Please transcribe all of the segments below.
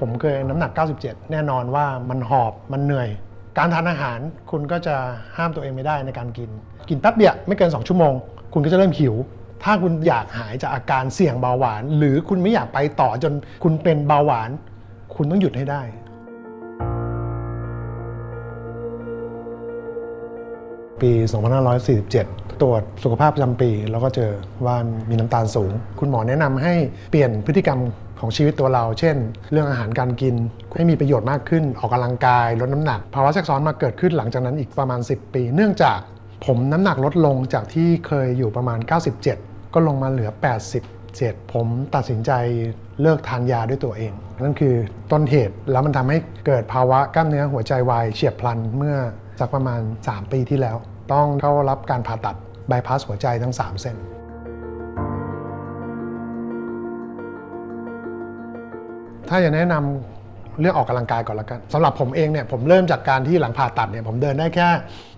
ผมเคยน้ำหนัก 97 แน่นอนว่ามันหอบมันเหนื่อย การทานอาหารคุณก็จะห้ามตัวเองไม่ได้ในการกิน กินแป๊บเดียวไม่เกิน 2 ชั่วโมง คุณก็จะเริ่มหิว ถ้าคุณอยากหายจากอาการเสี่ยงเบาหวาน หรือคุณไม่อยากไปต่อจนคุณเป็นเบาหวาน คุณต้องหยุดให้ได้ปี 2547 ตรวจสุขภาพประจำปี แล้วก็เจอว่ามีน้ำตาลสูง คุณหมอแนะนำให้เปลี่ยนพฤติกรรม ของชีวิตตัวเรา เช่น เรื่องอาหารการกินให้มีประโยชน์มากขึ้น ออกกำลังกายลดน้ำหนัก ภาวะแทรกซ้อนมาเกิดขึ้นหลังจากนั้นอีกประมาณ 10 ปี เนื่องจากผมน้ำหนักลดลงจากที่เคยอยู่ประมาณ 97 ก็ลงมาเหลือ 87 ผมตัดสินใจเลิกทานยาด้วยตัวเอง นั่นคือต้นเหตุแล้วมันทำให้เกิดภาวะกล้ามเนื้อหัวใจวายเฉียบพลันเมื่อสักประมาณ 3 ปีที่แล้ว ต้องเข้ารับการผ่าตัดบายพาสหัวใจทั้ง 3 เส้น ถ้าจะแนะนำเรื่องออกกำลังกายก่อนละกันสำหรับผมเองเนี่ยผมเริ่มจากการที่หลังผ่าตัดเนี่ยผมเดินได้แค่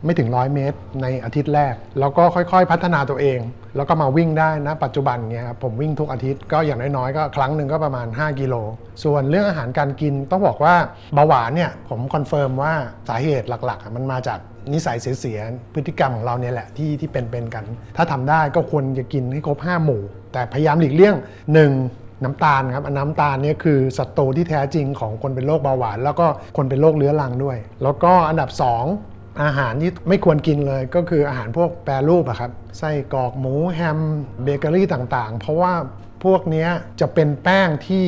ไม่ถึง100เมตร ในอาทิตย์แรก แล้วก็ค่อยๆ พัฒนาตัวเอง แล้วก็มาวิ่งได้นะปัจจุบันเนี่ยครับผมวิ่งทุกอาทิตย์ก็อย่างน้อยๆก็ครั้งหนึ่งก็ประมาณ 5 กิโล ส่วนเรื่องอาหารการกินต้องบอกว่าเบาหวานเนี่ยผมคอนเฟิร์มว่าสาเหตุหลักๆ มันมาจากนิสัยเสียๆพฤติกรรมของเราเนี่ยแหละที่ที่เป็นๆกัน ถ้าทำได้ก็ควรจะกินให้ครบ 5 หมู่ แต่พยายามหลีกเลี่ยง 1 น้ำตาลครับอันน้ำตาลเนี่ยคือศัตรูที่แท้จริงของคนเป็นโรคเบาหวาน แล้วก็คนเป็นโรคเรื้อรังด้วย แล้วก็อันดับ 2 อาหารที่ไม่ควรกินเลยก็คืออาหารพวกแปรรูปอะครับไส้กรอกหมูแฮมเบเกอรี่ต่างๆ เพราะว่าพวกนี้จะเป็นแป้งที่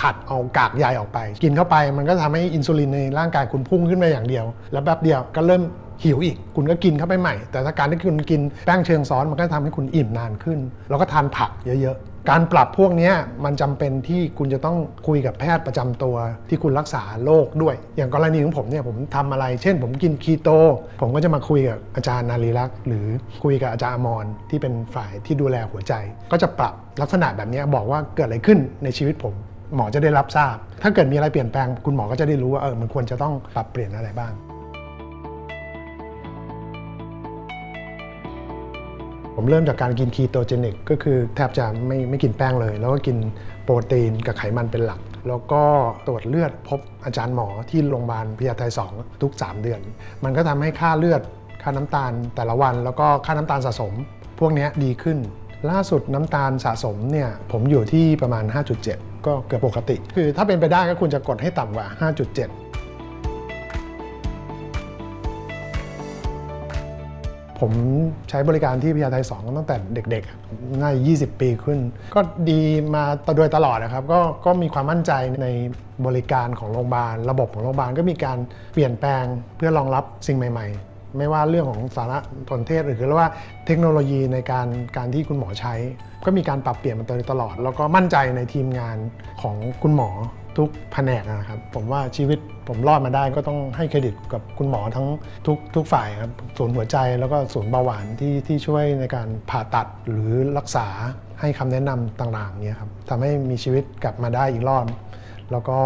ขัดเอากากใยออกไป กินเข้าไปมันก็ทำให้อินซูลินในร่างกายคุณพุ่งขึ้นมาอย่างเดียว แล้วแป๊บเดียวก็เริ่มหิวอีก คุณก็กินเข้าไปใหม่ แต่ถ้าการที่คุณกินแป้งเชิงซ้อนมันก็ทำให้คุณอิ่มนานขึ้น แล้วก็ทานผักเยอะๆ การปรับพวกนี้มันจำเป็นที่คุณจะต้องคุยกับแพทย์ประจำตัวที่คุณรักษาโรคด้วย อย่างกรณีของผมเนี่ยผมทำอะไร เช่น ผมกินคีโต ผมก็จะมาคุยกับอาจารย์นารีรักษ์หรือคุยกับอาจารย์อมรที่เป็นฝ่ายที่ดูแลหัวใจ ก็จะปรับลักษณะแบบนี้บอกว่าเกิดอะไรขึ้นในชีวิตผม หมอจะได้รับทราบ ถ้าเกิดมีอะไรเปลี่ยนแปลง คุณหมอก็จะได้รู้ว่าเออมันควรจะต้องปรับเปลี่ยนอะไรบ้าง ผมเริ่มจากการกินคีโตเจนิกก็คือแทบจะไม่ไม่กินแป้งเลย แล้วก็กินโปรตีนกับไขมันเป็นหลัก แล้วก็ตรวจเลือดพบอาจารย์หมอที่โรงพยาบาลพญาไท2ทุก 3 เดือน มันก็ทำให้ค่าเลือดค่าน้ำตาลแต่ละวัน แล้วก็ค่าน้ำตาลสะสม พวกนี้ดีขึ้น ล่าสุดน้ำตาลสะสมเนี่ยผมอยู่ที่ประมาณ 5.7 ก็เกือบปกติ คือถ้าเป็นไปได้ก็ควรจะกดให้ต่ำกว่า 5.7 ผมใช้บริการที่พญาไท2ตั้งแต่เด็กๆน่าจะ20 ปีขึ้น ก็ดีมาโดยตลอดนะครับ ก็ก็มีความมั่นใจในบริการของโรงพยาบาล ระบบของโรงพยาบาลก็มีการเปลี่ยนแปลงเพื่อรองรับสิ่งใหม่ ๆ ไม่ว่าเรื่องของสารสนเทศหรือว่าเทคโนโลยีในการการที่คุณหมอใช้ ก็มีการปรับเปลี่ยนมาโดยตลอด แล้วก็มั่นใจในทีมงานของคุณหมอ ทุกแผนกนะครับ ผมว่าชีวิตผมรอดมาได้ก็ต้องให้เครดิตกับคุณหมอทั้งทุกทุกฝ่ายครับศูนย์หัวใจแล้วก็ศูนย์เบาหวานที่ที่ช่วยในการผ่าตัดหรือรักษาให้คำแนะนำต่างๆเนี่ยครับทำให้มีชีวิตกลับมาได้อีกรอบ แล้วก็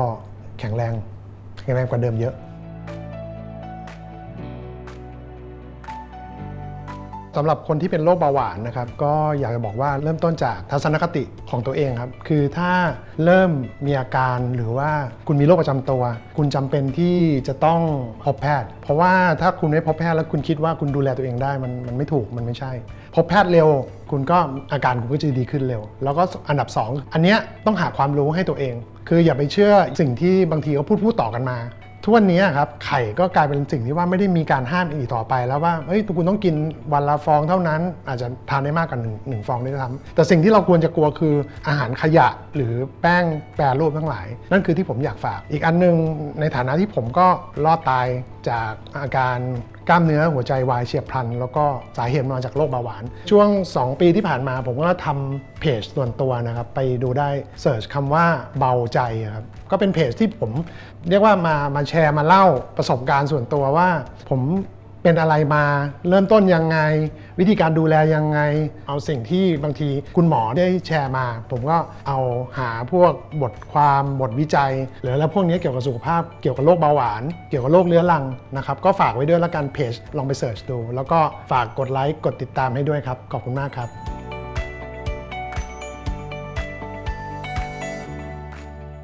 แข็งแรงแข็งแรงกว่าเดิมเยอะ สำหรับคนที่เป็นโรคเบาหวานนะครับก็อยากจะบอกว่าเริ่มต้นจากทัศนคติของตัวเองครับคือถ้าเริ่มมีอาการหรือว่าคุณมีโรคประจำตัว คุณจำเป็นที่จะต้องพบแพทย์ เพราะว่าถ้าคุณไม่พบแพทย์แล้วคุณคิดว่าคุณดูแลตัวเองได้มันมันไม่ถูกมันไม่ใช่ พบแพทย์เร็ว คุณก็อาการคุณก็จะดีขึ้นเร็ว แล้วก็อันดับ 2 อันเนี้ยต้องหาความรู้ให้ตัวเอง คืออย่าไปเชื่อสิ่งที่บางทีเขาพูดพูดต่อกันมา ทุกวันนี้ครับไข่ก็กลายเป็นสิ่งที่ว่าไม่ได้มีการห้ามอีกต่อไป แล้วว่าเฮ้ยคุณต้องกินวันละฟองเท่านั้น อาจจะทานได้มากกว่าหนึ่งหนึ่งฟองด้วยซ้ำแต่สิ่งที่เราควรจะกลัวคืออาหารขยะหรือแป้งแปรรูปทั้งหลาย นั่นคือที่ผมอยากฝาก อีกอันหนึงในฐานะที่ผมก็รอดตายจากอาการกล้ามเนื้อหัวใจวายเฉียบพลัน แล้วก็สาเหตุมาจากโรคเบาหวาน ช่วง 2 ปีที่ผ่านมาผมก็ทำเพจส่วนตัวนะครับ ไปดูได้เสิร์ชคำว่าเบาใจครับ ก็เป็นเพจที่ผมเรียกว่ามามาแชร์มาเล่าประสบการณ์ส่วนตัวว่าผม เป็นอะไรมาเริ่มต้นยังไง วิธีการดูแลยังไง เอาสิ่งที่บางทีคุณหมอได้แชร์มา ผมก็เอาหาพวกบทความบทวิจัย หรือแล้วพวกนี้เกี่ยวกับสุขภาพเกี่ยวกับโรคเบาหวาน เกี่ยวกับโรคเรื้อรังนะครับ ก็ฝากไว้ด้วยแล้วกันเพจลองไปเสิร์ชดู แล้วก็ฝากกดไลค์กดติดตามให้ด้วยครับ ขอบคุณมากครับ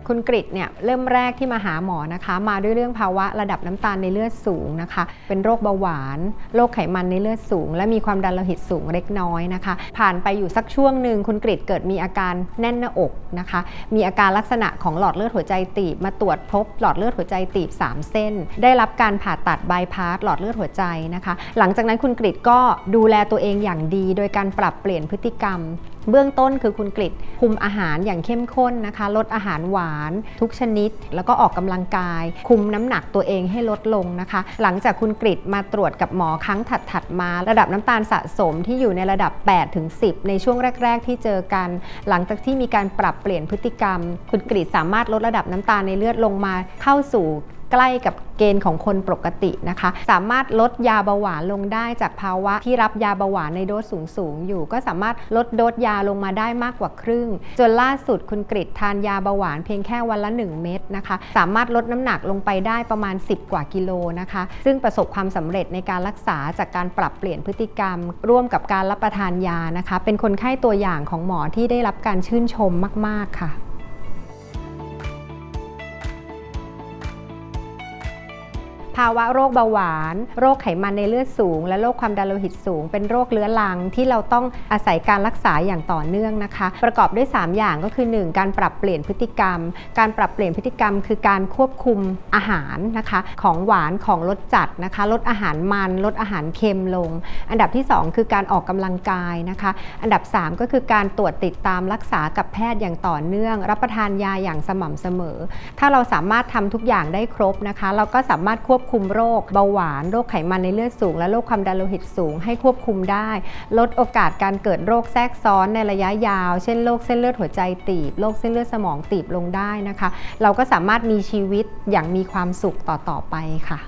คุณกริตเนี่ยเริ่มแรกที่มาหาหมอนะคะ มาด้วยเรื่องภาวะระดับน้ำตาลในเลือดสูงนะคะ เป็นโรคเบาหวาน โรคไขมันในเลือดสูง และมีความดันโลหิตสูงเล็กน้อยนะคะ ผ่านไปอยู่สักช่วงหนึ่งคุณกริตเกิดมีอาการแน่นหน้าอกนะคะ มีอาการลักษณะของหลอดเลือดหัวใจตีบ มาตรวจพบหลอดเลือดหัวใจตีบ 3 เส้น ได้รับการผ่าตัดบายพาสหลอดเลือดหัวใจนะคะ หลังจากนั้นคุณกริตก็ดูแลตัวเองอย่างดี โดยการปรับเปลี่ยนพฤติกรรม เบื้องต้นคือคุณกริคุมอาหารอย่างเข้มข้นนะคะ ลดอาหารหวานทุกชนิด แล้วก็ออกกำลังกาย คุมน้ำหนักตัวเองให้ลดลงนะคะ หลังจากคุณกริมาตรวจกับหมอครั้งถัดๆมา ระดับน้ำตาลสะสมที่อยู่ในระดับ8ถึง10 ในช่วงแรก ๆ ที่เจอกัน หลังจากที่มีการปรับเปลี่ยนพฤติกรรม คุณกริสามารถลดระดับน้ำตาลในเลือดลงมาเข้าสู่ ใกล้กับเกณฑ์ของคนปกตินะคะ สามารถลดยาเบาหวานลงได้จากภาวะที่รับยาเบาหวานในโดสสูงๆอยู่ ก็สามารถลดโดสยาลงมาได้มากกว่าครึ่ง จนล่าสุดคุณกริตทานยาเบาหวานเพียงแค่วันละ 1 เม็ดนะคะ สามารถลดน้ำหนักลงไปได้ประมาณ 10 กว่ากิโลนะคะ ซึ่งประสบความสำเร็จในการรักษาจากการปรับเปลี่ยนพฤติกรรม ร่วมกับการรับประทานยานะคะ เป็นคนไข้ตัวอย่างของหมอที่ได้รับการชื่นชมมาก ๆค่ะ ภาวะโรคเบาหวาน โรคไขมันในเลือดสูง และโรคความดันโลหิตสูง เป็นโรคเรื้อรังที่เราต้องอาศัยการรักษาอย่างต่อเนื่องนะคะ ประกอบด้วย 3 อย่างก็คือ 1. การปรับเปลี่ยนพฤติกรรม การปรับเปลี่ยนพฤติกรรม คือการควบคุมอาหารนะคะ ของหวานของรสจัดนะคะ ลดอาหารมันลดอาหารเค็มลง อันดับที่ 2 คือการออกกำลังกายนะคะ อันดับ 3 ก็คือการตรวจติดตามรักษากับแพทย์อย่างต่อเนื่อง รับประทานยาอย่างสม่ำเสมอ ถ้าเราสามารถทำทุกอย่างได้ครบนะคะ เราก็สามารถควบคุมโรคเบาหวาน โรคไขมันในเลือดสูง และโรคความดันโลหิตสูง ให้ควบคุมได้ ลดโอกาสการเกิดโรคแทรกซ้อนในระยะยาว เช่นโรคเส้นเลือดหัวใจตีบโรคเส้นเลือดสมองตีบลงได้นะคะ เราก็สามารถมีชีวิตอย่างมีความสุขต่อๆไปค่ะ